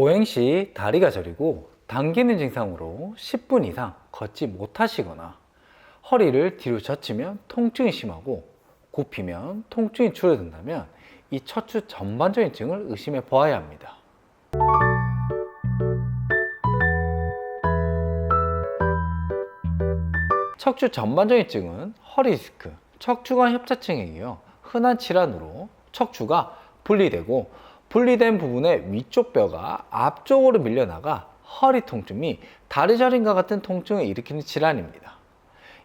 보행 시 다리가 저리고 당기는 증상으로 10분 이상 걷지 못하시거나 허리를 뒤로 젖히면 통증이 심하고 굽히면 통증이 줄어든다면 이 척추 전반적인 증을 의심해 보아야 합니다. 척추 전반적인 증은 허리 디스크, 척추관 협착증에 이어 흔한 질환으로 척추가 분리되고 분리된 부분의 위쪽 뼈가 앞쪽으로 밀려나가 허리 통증 및 다리 저림과 같은 통증을 일으키는 질환입니다.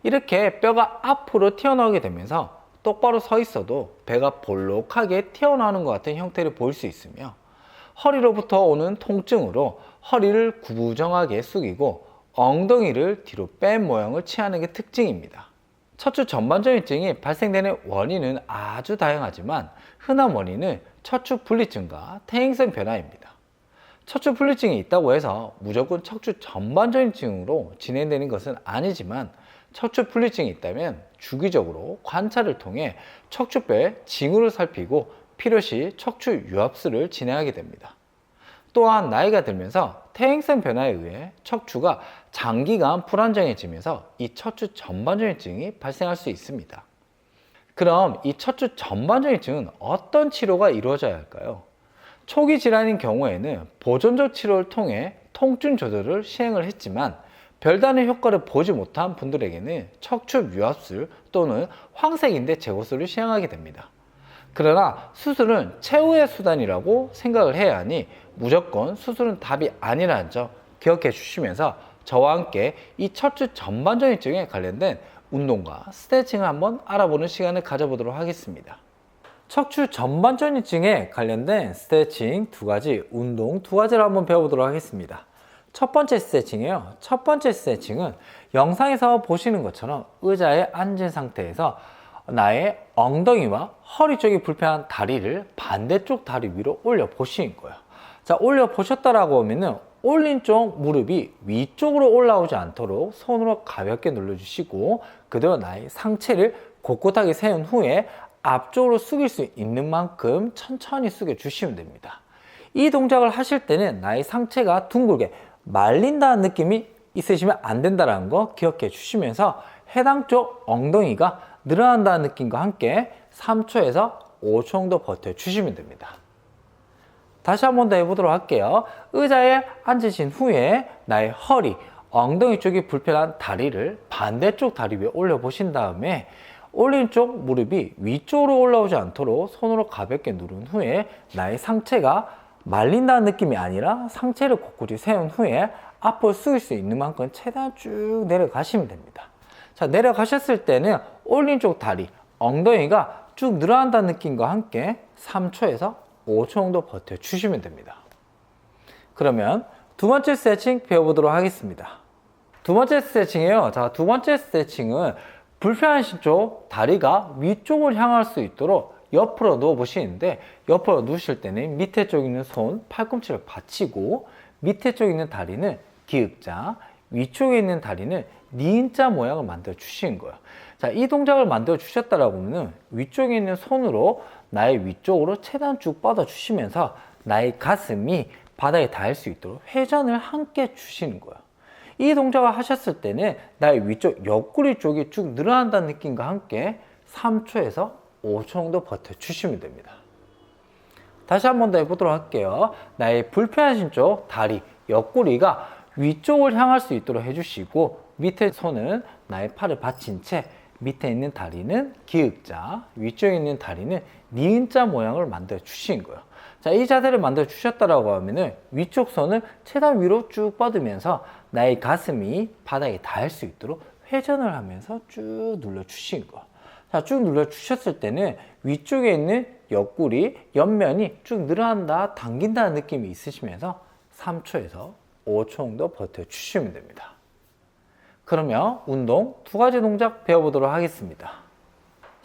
이렇게 뼈가 앞으로 튀어나오게 되면서 똑바로 서 있어도 배가 볼록하게 튀어나오는 것 같은 형태를 보일 수 있으며 허리로부터 오는 통증으로 허리를 구부정하게 숙이고 엉덩이를 뒤로 뺀 모양을 취하는 게 특징입니다. 척추 전반적인 증이 발생되는 원인은 아주 다양하지만 흔한 원인은 척추 분리증과 퇴행성 변화입니다. 척추 분리증이 있다고 해서 무조건 척추 전반적인 증으로 진행되는 것은 아니지만 척추 분리증이 있다면 주기적으로 관찰을 통해 척추뼈의 징후를 살피고 필요시 척추 유압술을 진행하게 됩니다. 또한 나이가 들면서 퇴행성 변화에 의해 척추가 장기간 불안정해지면서 이 척추 전반적인 증이 발생할 수 있습니다. 그럼 이 척추 전반적인 증은 어떤 치료가 이루어져야 할까요? 초기 질환인 경우에는 보존적 치료를 통해 통증 조절을 시행을 했지만 별다른 효과를 보지 못한 분들에게는 척추 유압술 또는 황색인대 제거술을 시행하게 됩니다. 그러나 수술은 최후의 수단이라고 생각을 해야 하니 무조건 수술은 답이 아니라는 점 기억해 주시면서 저와 함께 이 척추 전반적인 증에 관련된 운동과 스트레칭을 한번 알아보는 시간을 가져보도록 하겠습니다. 척추 전반적인 증에 관련된 스트레칭 두 가지, 운동 두 가지를 한번 배워보도록 하겠습니다. 첫 번째 스트레칭이에요. 첫 번째 스트레칭은 영상에서 보시는 것처럼 의자에 앉은 상태에서 나의 엉덩이와 허리 쪽이 불편한 다리를 반대쪽 다리 위로 올려 보시는 거예요. 자, 올려 보셨다라고 하면은 올린 쪽 무릎이 위쪽으로 올라오지 않도록 손으로 가볍게 눌러주시고 그대로 나의 상체를 곳곳하게 세운 후에 앞쪽으로 숙일 수 있는 만큼 천천히 숙여 주시면 됩니다. 이 동작을 하실 때는 나의 상체가 둥글게 말린다는 느낌이 있으시면 안 된다는 거 기억해 주시면서 해당 쪽 엉덩이가 늘어난다는 느낌과 함께 3초에서 5초 정도 버텨 주시면 됩니다. 다시 한 번 더 해보도록 할게요. 의자에 앉으신 후에 나의 허리, 엉덩이 쪽이 불편한 다리를 반대쪽 다리 위에 올려보신 다음에 올린 쪽 무릎이 위쪽으로 올라오지 않도록 손으로 가볍게 누른 후에 나의 상체가 말린다는 느낌이 아니라 상체를 곳곳이 세운 후에 앞으로 숙일 수 있는 만큼 최대한 쭉 내려가시면 됩니다. 자, 내려가셨을 때는 올린 쪽 다리, 엉덩이가 쭉 늘어난다는 느낌과 함께 3초에서 5초 정도 버텨 주시면 됩니다. 그러면 두 번째 스트레칭 배워보도록 하겠습니다. 두 번째 스트레칭이에요. 자, 두 번째 스트레칭은 불편하신 쪽 다리가 위쪽을 향할 수 있도록 옆으로 누워 보시는데 옆으로 누우실 때는 밑에 쪽 있는 손 팔꿈치를 받치고 밑에 쪽 있는 다리는 기읍자, 위쪽에 있는 다리는 니은자 모양을 만들어 주시는 거예요. 자, 이 동작을 만들어 주셨다라고 하면 위쪽에 있는 손으로 나의 위쪽으로 최대한 쭉 뻗어 주시면서 나의 가슴이 바닥에 닿을 수 있도록 회전을 함께 주시는 거예요. 이 동작을 하셨을 때는 나의 위쪽 옆구리 쪽이 쭉 늘어난다는 느낌과 함께 3초에서 5초 정도 버텨 주시면 됩니다. 다시 한 번 더 해보도록 할게요. 나의 불편하신 쪽 다리, 옆구리가 위쪽을 향할 수 있도록 해주시고 밑에 손은 나의 팔을 받친 채 밑에 있는 다리는 기읍자, 위쪽에 있는 다리는 니은자 모양을 만들어 주신 거예요. 자, 이 자세를 만들어 주셨다라고 하면은 위쪽 손을 최대한 위로 쭉 뻗으면서 나의 가슴이 바닥에 닿을 수 있도록 회전을 하면서 쭉 눌러 주신 거예요. 자, 쭉 눌러 주셨을 때는 위쪽에 있는 옆구리, 옆면이 쭉 늘어난다, 당긴다는 느낌이 있으시면서 3초에서 5초 정도 버텨 주시면 됩니다. 그러면 운동 두 가지 동작 배워보도록 하겠습니다.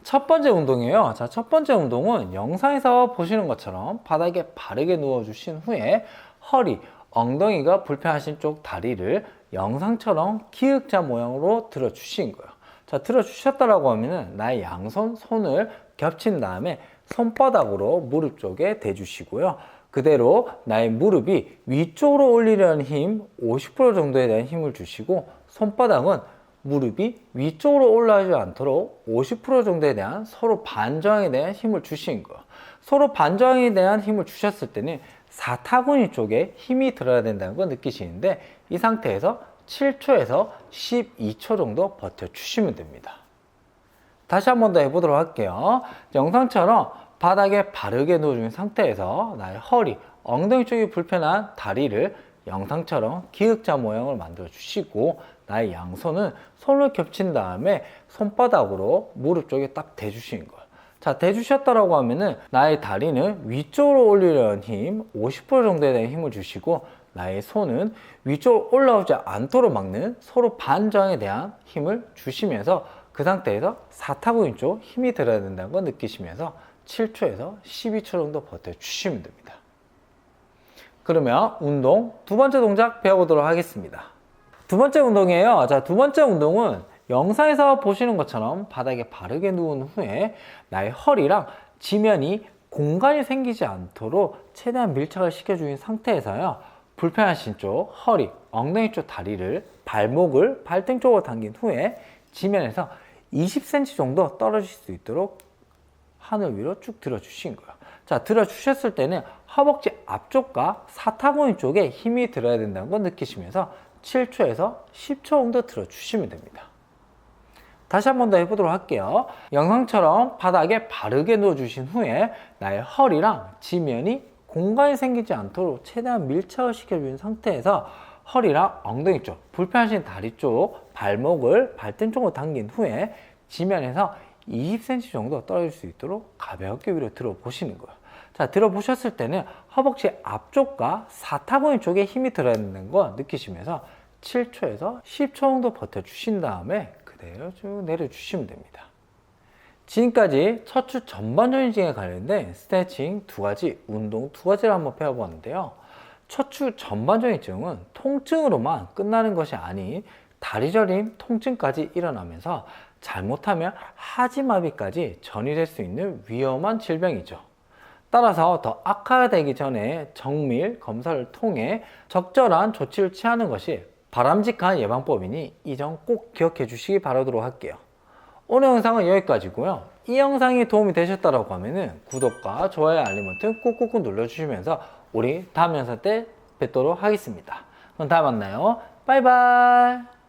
첫 번째 운동이에요. 자, 첫 번째 운동은 영상에서 보시는 것처럼 바닥에 바르게 누워주신 후에 허리, 엉덩이가 불편하신 쪽 다리를 영상처럼 기역자 모양으로 들어주신 거예요. 자, 들어주셨다라고 하면은 나의 양손, 손을 겹친 다음에 손바닥으로 무릎 쪽에 대주시고요. 그대로 나의 무릎이 위쪽으로 올리려는 힘 50% 정도에 대한 힘을 주시고 손바닥은 무릎이 위쪽으로 올라가지 않도록 50% 정도에 대한 서로 반저항에 대한 힘을 주신 거예요. 서로 반저항에 대한 힘을 주셨을 때는 사타구니 쪽에 힘이 들어야 된다는 걸 느끼시는데 이 상태에서 7초에서 12초 정도 버텨주시면 됩니다. 다시 한 번 더 해보도록 할게요. 영상처럼 바닥에 바르게 누워준 상태에서 나의 허리, 엉덩이 쪽이 불편한 다리를 영상처럼 기역자 모양을 만들어 주시고 나의 양손은 손을 겹친 다음에 손바닥으로 무릎 쪽에 딱 대주시는 거예요. 자, 대주셨다라고 하면은 나의 다리는 위쪽으로 올리려는 힘, 50% 정도에 대한 힘을 주시고 나의 손은 위쪽으로 올라오지 않도록 막는 서로 반저항에 대한 힘을 주시면서 그 상태에서 사타구니 쪽 힘이 들어야 된다는 걸 느끼시면서 7초에서 12초 정도 버텨주시면 됩니다. 그러면 운동 두 번째 동작 배워보도록 하겠습니다. 두 번째 운동이에요. 자, 두 번째 운동은 영상에서 보시는 것처럼 바닥에 바르게 누운 후에 나의 허리랑 지면이 공간이 생기지 않도록 최대한 밀착을 시켜주는 상태에서요. 불편하신 쪽 허리, 엉덩이 쪽 다리를 발목을 발등 쪽으로 당긴 후에 지면에서 20cm 정도 떨어질 수 있도록 하늘 위로 쭉 들어주신 거예요. 자, 들어주셨을 때는 허벅지 앞쪽과 사타구니 쪽에 힘이 들어야 된다는 걸 느끼시면서 7초에서 10초 정도 들어주시면 됩니다. 다시 한 번 더 해보도록 할게요. 영상처럼 바닥에 바르게 누워주신 후에 나의 허리랑 지면이 공간이 생기지 않도록 최대한 밀착을 시켜주는 상태에서 허리랑 엉덩이 쪽, 불편하신 다리 쪽, 발목을 발등 쪽으로 당긴 후에 지면에서 20cm 정도 떨어질 수 있도록 가볍게 위로 들어보시는 거예요. 자, 들어보셨을 때는 허벅지 앞쪽과 사타구니 쪽에 힘이 들어야 되는 거 느끼시면서 7초에서 10초 정도 버텨주신 다음에 그대로 쭉 내려주시면 됩니다. 지금까지 척추 전반전 징에 관련된 스트레칭 두 가지, 운동 두 가지를 한번 배워보았는데요. 척추 전반전증은 통증으로만 끝나는 것이 아닌 다리 저림 통증까지 일어나면서 잘못하면 하지마비까지 전이될 수 있는 위험한 질병이죠. 따라서 더 악화되기 전에 정밀 검사를 통해 적절한 조치를 취하는 것이 바람직한 예방법이니 이 점 꼭 기억해 주시기 바라도록 할게요. 오늘 영상은 여기까지고요. 이 영상이 도움이 되셨다고 하면 구독과 좋아요 알림 버튼 꾹꾹꾹 눌러주시면서 우리 다음 영상 때 뵙도록 하겠습니다. 그럼 다음에 만나요. 바이바이.